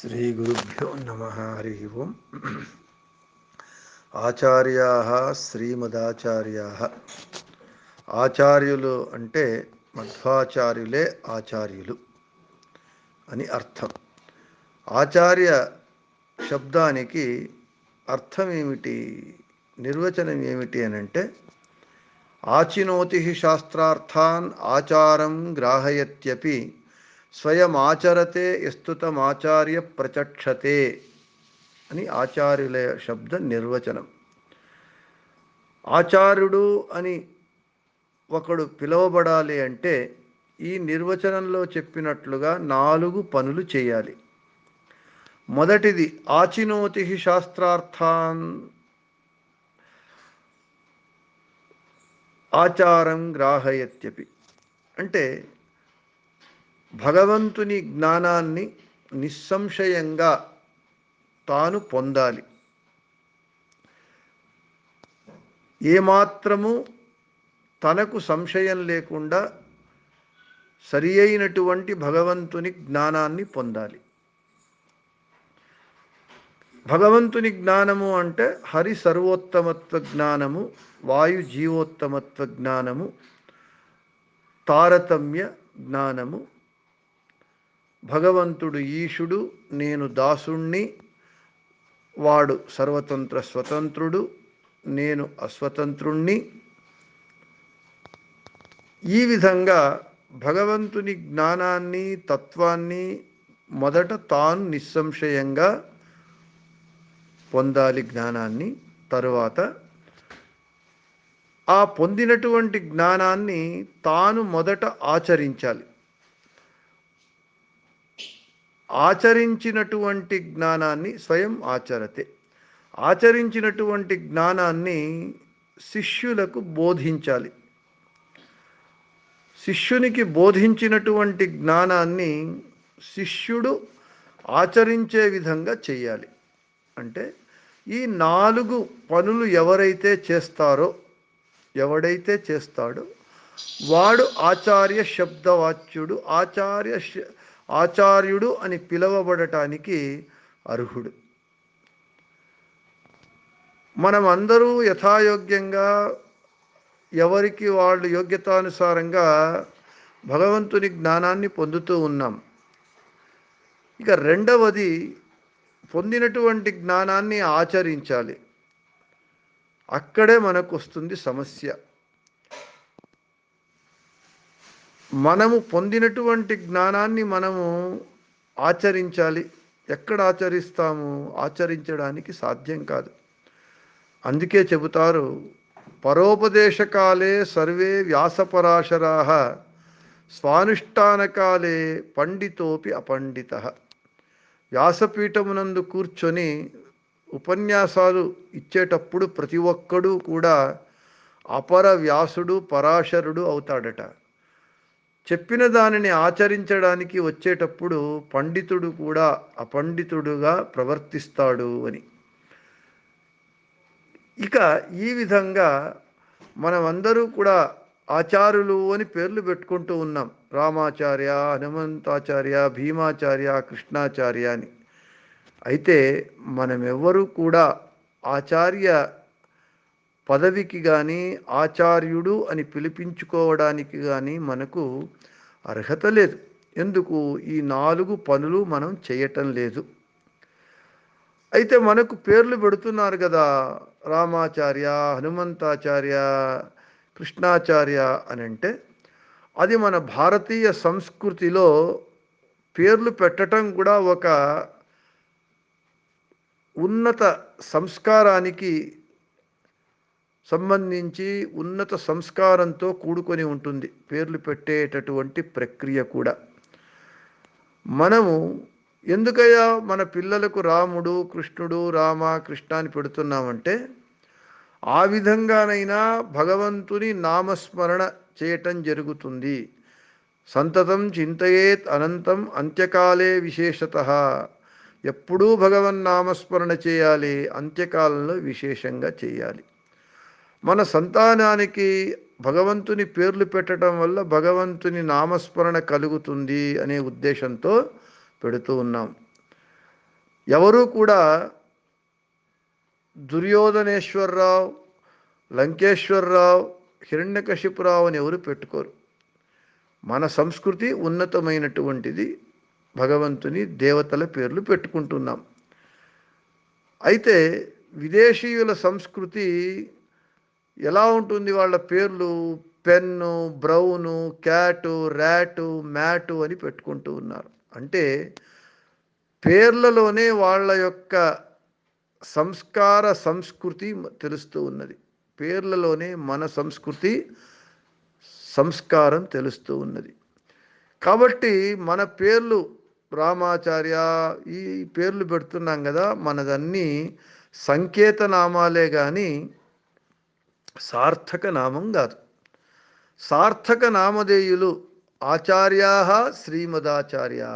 శ్రీగురుభ్యో నమ. హరి ఓం. ఆచార్యా శ్రీమదాచార్యా. ఆచార్యులు అంటే మధ్వాచార్యులే ఆచార్యులు అని అర్థం. ఆచార్య శబ్దానికి అర్థం ఏమిటి నిర్వచనం ఏమిటి అని అంటే ఆచినోతి శాస్త్రార్థాన్ ఆచారం గ్రాహయత్యపి స్వయం ఆచరతే ఎస్తుతమాచార్య ప్రచక్షతే అని ఆచార్యుల శబ్ద నిర్వచనం. ఆచార్యుడు అని ఒకడు పిలువబడాలి అంటే ఈ నిర్వచనంలో చెప్పినట్లుగా నాలుగు పనులు చేయాలి. మొదటిది ఆచినోతి శాస్త్రార్థాన్ ఆచారం గ్రాహయత్యపి. అంటే భగవంతుని జ్ఞానాన్ని నిస్సంశయంగా తాను పొందాలి. ఏమాత్రము తనకు సంశయం లేకుండా సరి అయినటువంటి భగవంతుని జ్ఞానాన్ని పొందాలి. భగవంతుని జ్ఞానము అంటే హరి సర్వోత్తమత్వ జ్ఞానము వాయు జీవోత్తమత్వ జ్ఞానము తారతమ్య జ్ఞానము భగవంతుడు ఈశుడు నేను దాసుణ్ణి వాడు సర్వతంత్ర స్వతంత్రుడు నేను అస్వతంత్రుణ్ణి. ఈ విధంగా భగవంతుని జ్ఞానాన్ని తత్వాన్ని మొదట తాను నిస్సంశయంగా పొందాలి జ్ఞానాన్ని. తరువాత ఆ పొందినటువంటి జ్ఞానాన్ని తాను మొదట ఆచరించాలి. ఆచరించినటువంటి జ్ఞానాన్ని స్వయం ఆచరతే. ఆచరించినటువంటి జ్ఞానాన్ని శిష్యులకు బోధించాలి. శిష్యునికి బోధించినటువంటి జ్ఞానాన్ని శిష్యుడు ఆచరించే విధంగా చేయాలి. అంటే ఈ నాలుగు పనులు ఎవరైతే చేస్తారో ఎవడైతే చేస్తాడో వాడు ఆచార్య శబ్దవాచ్యుడు ఆచార్య ఆచార్యుడు అని పిలవబడటానికి అర్హుడు. మనం అందరూ యథాయోగ్యంగా ఎవరికి వాళ్ళు యోగ్యతానుసారంగా భగవంతుని జ్ఞానాన్ని పొందుతూ ఉన్నాం. ఇక రెండవది పొందినటువంటి జ్ఞానాన్ని ఆచరించాలి. అక్కడే మనకు వస్తుంది సమస్య. మనము పొందినటువంటి జ్ఞానాన్ని మనము ఆచరించాలి. ఎక్కడ ఆచరిస్తాము? ఆచరించడానికి సాధ్యం కాదు. అందుకే చెబుతారు పరోపదేశకాలే సర్వే వ్యాసపరాశరా స్వానుష్ఠానకాలే పండితోపి అపండిత. వ్యాసపీఠమునందు కూర్చొని ఉపన్యాసాలు ఇచ్చేటప్పుడు ప్రతి ఒక్కడూ కూడా అపర వ్యాసుడు పరాశరుడు అవుతాడట. చెప్పిన దానిని ఆచరించడానికి వచ్చేటప్పుడు పండితుడు కూడా అపండితుడుగా ప్రవర్తిస్తాడు అని. ఇక ఈ విధంగా మనమందరూ కూడా ఆచార్యులు అని పేర్లు పెట్టుకుంటూ ఉన్నాం. రామాచార్య హనుమంతాచార్య భీమాచార్య కృష్ణాచార్య అని. అయితే మనమెవ్వరూ కూడా ఆచార్య పదవికి కానీ ఆచార్యుడు అని పిలిపించుకోవడానికి కానీ మనకు అర్హత లేదు. ఎందుకు? ఈ నాలుగు పనులు మనం చేయటం లేదు. అయితే మనకు పేర్లు పెడుతున్నారు కదా రామాచార్య హనుమంతాచార్య కృష్ణాచార్య అని అంటే అది మన భారతీయ సంస్కృతిలో పేర్లు పెట్టడం కూడా ఒక ఉన్నత సంస్కారానికి సంబంధించి ఉన్నత సంస్కారంతో కూడుకొని ఉంటుంది. పేర్లు పెట్టేటటువంటి ప్రక్రియ కూడా. మనము ఎందుకయ్యా మన పిల్లలకు రాముడు కృష్ణుడు రామ కృష్ణ అని పెడుతున్నామంటే ఆ విధంగానైనా భగవంతుని నామస్మరణ చేయటం జరుగుతుంది. సంతతం చింతయేత్ అనంతం అంత్యకాలే విశేషత. ఎప్పుడూ భగవన్ నామస్మరణ చేయాలి అంత్యకాలంలో విశేషంగా చేయాలి. మన సంతానానికి భగవంతుని పేర్లు పెట్టడం వల్ల భగవంతుని నామస్మరణ కలుగుతుంది అనే ఉద్దేశంతో పెడుతూ ఉన్నాం. ఎవరూ కూడా దుర్యోధనేశ్వరరావు లంకేశ్వరరావు హిరణ్యకశిపురావు అని ఎవరు పెట్టుకోరు. మన సంస్కృతి ఉన్నతమైనటువంటిది భగవంతుని దేవతల పేర్లు పెట్టుకుంటున్నాం. అయితే విదేశీయుల సంస్కృతి ఎలా ఉంటుంది వాళ్ళ పేర్లు? Pen brown cat rat mat అని పెట్టుకుంటూ ఉన్నారు. అంటే పేర్లలోనే వాళ్ళ యొక్క సంస్కార సంస్కృతి తెలుస్తూ ఉన్నది. పేర్లలోనే మన సంస్కృతి సంస్కారం తెలుస్తూ ఉన్నది. కాబట్టి మన పేర్లు రామాచార్య ఈ పేర్లు పెడుతున్నాం కదా మనదన్నీ సంకేత నామాలే కానీ సార్థక నామం కాదు. సార్థక నామధేయులు ఆచార్యా శ్రీమదాచార్యా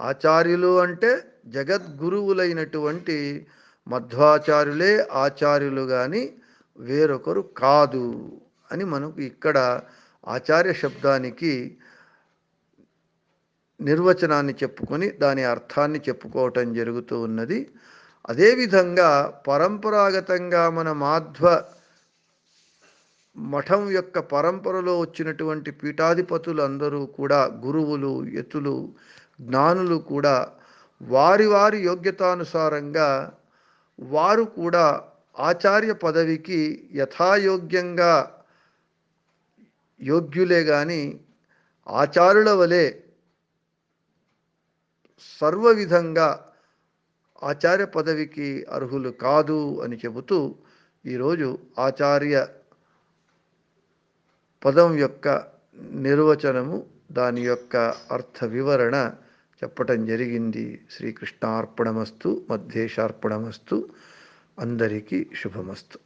ఆచార్యులు అంటే జగద్గురువులైనటువంటి మధ్వాచార్యులే ఆచార్యులు కానీ వేరొకరు కాదు అని మనకు ఇక్కడ ఆచార్య శబ్దానికి నిర్వచనాన్ని చెప్పుకొని దాని అర్థాన్ని చెప్పుకోవటం జరుగుతూ ఉన్నది. అదేవిధంగా పరంపరాగతంగా మన మాధ్వ మఠం యొక్క పరంపరలో వచ్చినటువంటి పీఠాధిపతులు అందరూ కూడా గురువులు యతులు జ్ఞానులు కూడా వారి వారి యోగ్యతానుసారంగా వారు కూడా ఆచార్య పదవికి యథాయోగ్యంగా యోగ్యులే కానీ ఆచారుల వలె సర్వ విధంగా ఆచార్య పదవికి అర్హులు కాదు అని చెబుతూ ఈరోజు ఆచార్య పదం యొక్క నిర్వచనము దాని యొక్క అర్థ వివరణ చెప్పటం జరిగింది. శ్రీకృష్ణార్పణమస్తు మధ్యేశార్పణమస్తు అందరికీ శుభమస్తు.